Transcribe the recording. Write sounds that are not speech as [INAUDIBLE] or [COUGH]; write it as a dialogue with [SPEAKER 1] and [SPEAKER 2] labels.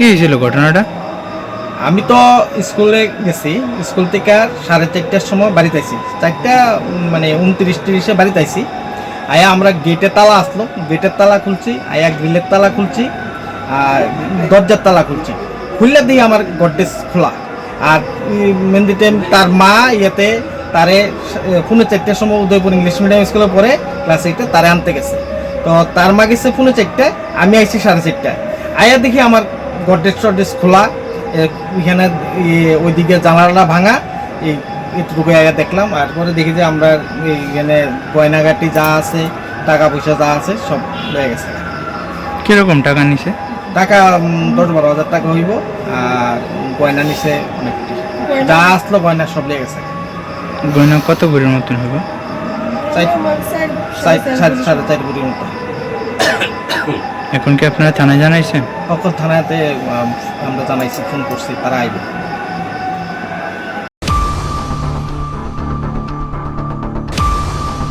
[SPEAKER 1] কি হয়েছিল ঘটনাটা?
[SPEAKER 2] আমি তো স্কুলে গেছি, স্কুল থেকে সাড়ে চারটার সময় বাড়িতে আইছি। চারটা মানে উনত্রিশ তিরিশে বাড়িতে আইছি। আয়া আমরা গেটের তালা আসলো, গেটের তালা খুলছি, আয়া গ্রিলের তালা খুলছি, আর দরজার তালা খুলছি। খুললে দিয়ে আমার গডরেজ খোলা। আর মেহেন্দি টাইম তার মা ইয়েতে তারে ফোনে চারটার সময় উদয়পুর ইংলিশ মিডিয়াম স্কুলে পড়ে ক্লাস এইটে তারে আনতে গেছে। তো তার মা গেছে ফোনে চারটায়, আমি আইছি সাড়ে চারটায়। আয়া দেখি আমার গডরেজ টডরেজ খোলা এখানে ওইদিকে জানালা ভাঙা এই এটুকু আগে দেখলাম আর পরে দেখি যে আমরা এখানে গয়নাগাটি যা আছে টাকা পয়সা যা আছে সব হয়ে গেছে।
[SPEAKER 1] কীরকম টাকা নিছে?
[SPEAKER 2] টাকা দশ বারো হাজার টাকা হইব আর গয়না নিচে অনেক। যা আসলো গয়না সব লেগে গেছে।
[SPEAKER 1] গয়না কত ভরির মতন
[SPEAKER 2] চার- সাড়ে চার কোটির মতো [COUGHS]
[SPEAKER 1] এখন কি আপনারা থানায় জানাইছেন?
[SPEAKER 2] কখন থানাতে আম, আমরা জানাইছি ফোন করছি তারা আইবে।